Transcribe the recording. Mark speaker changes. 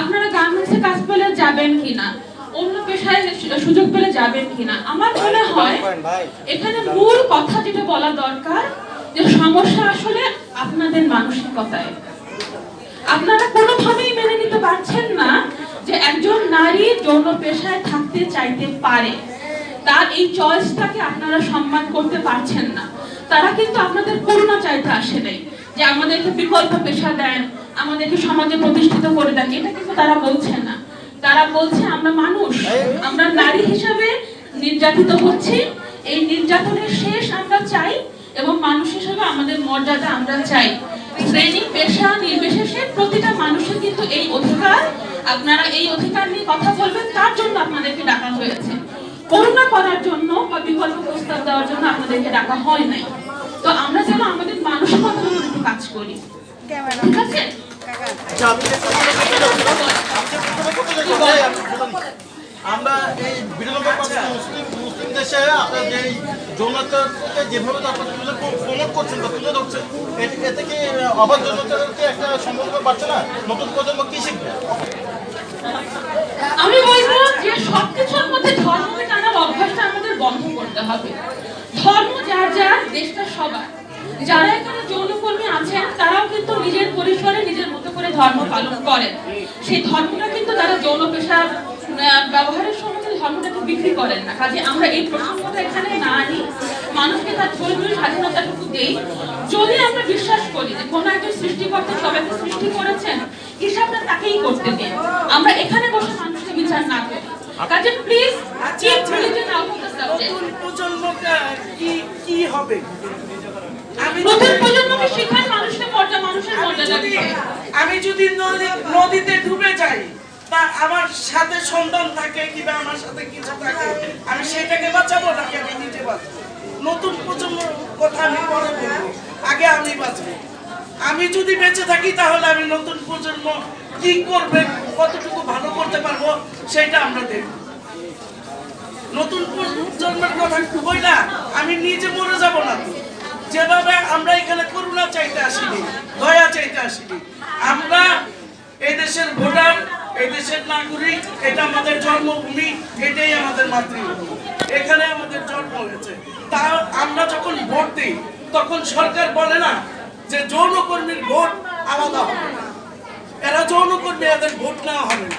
Speaker 1: আপনারা গার্মেন্টসে কাজ পেলে যাবেন কিনা? অন্য পেশায় সুযোগ পেলে যাবেন কিনা? আমার মনে হয় এখানে মূল কথা যেটা বলা দরকার, যে সমস্যা আসলে আপনাদের মানসিকতায়। আপনারা কোনোভাবেই মেনে নিতে পারছেন না যে একজন নারী যৌন পেশায় থাকতে চাইতে পারে। তার এই চয়েসটাকে আপনারা সম্মান করতে পারছেন না। তারা কিন্তু আপনাদের করুণা চাইতে আসে নাই, যে আমাদেরকে বিকল্প পেশা দেন আমাদেরকে সমাজে প্রতিষ্ঠিত করে দেন এটা কিন্তু তারা বলছে না। তারা বলছে আমরা মানুষ আমরা নারী হিসাবে নির্যাতিত হচ্ছি। এই নির্যাতনের শেষ আমরা চাই এবং মানুষ হিসেবে আমাদের মর্যাদা আমরা চাই। শ্রেণি পেশা নির্বিশেষে প্রতিটা মানুষের কিন্তু এই অধিকার আপনারা এই অধিকার নিয়ে কথা বলবেন তার জন্য আপনাদেরকে ডাকা হয়েছে। করুণা করার জন্য বা বিকল্প প্রস্তাব দেওয়ার জন্য আপনাদেরকে ডাকা হয় নাই। তো আমরা যেন আমাদের মানুষের একটু কাজ করি। ঠিক আছে?
Speaker 2: আমরা এই মুসলিম দেশে আপনার যেভাবে প্রমোট করছেন বা তুলে ধরছেন এতে কি অবাধ একটা পাচ্ছে না? নতুন প্রজন্ম কি শিখবে?
Speaker 1: আমি বলব যে সবকিছুর মধ্যে ধর্মকে টানার অভ্যাসটা আমাদের বন্ধ করতে হবে। ধর্ম যার যার, দেশটা সবার। যারা এখানে যৌনকর্মী করেন। সেই ধর্মটা কিন্তু তারা যৌন পেশার ব্যবহারের সময় ধর্মটাকে বিক্রি করেন না। কাজে আমরা এই প্রসঙ্গটা এখানে না আনি। মানুষকে তার ধর্মীয় স্বাধীনতাটুকু দেই। যদি আমরা বিশ্বাস করি যে কোনো একজন সৃষ্টিকর্তা সবাইকে সৃষ্টি করেছেন হিসাবটা তাকেই করতে দিন। আমরা এখানে বসে মানুষকে বিচার না করি। কাজে please keep religion out of the subject
Speaker 3: নতুন প্রজন্মটা কি কি হবে? আমি
Speaker 1: প্রজন্মকে শেখান
Speaker 3: আমি যদি নদীতে ডুবে যাই, তা আমার সাথে সন্তান থাকে কিংবা আমার সাথে কিছু থাকে, আমি সেটাকে বাঁচাবো নাকি আমি নিজে বাঁচবো? নতুন প্রজন্মের কথা আমি পরে বলব। আগে আমি বাঁচবো। আমি যদি বেঁচে থাকি, তাহলে আমি নতুন প্রজন্ম কি করবে, কতটুকু ভালো করতে পারব, সেটা আমরা দেখব। নতুন প্রজন্মের কথা বই না, আমি নিজে মরে যাব না। যেভাবে আমরা এখানে আসিনি আসিনি। আমরা এই ভোটার এই নাগরিক, এটা আমাদের জন্মভূমি, এটাই আমাদের মাতৃভূমি। এখানে আমাদের জন্ম হয়েছে। তা আমরা যখন ভোট দিই, তখন সরকার বলে না যে যৌনকর্মীর ভোট আলাদা হবে না। এরা যৌনকর্মী এদের ভোট নেওয়া হবে না।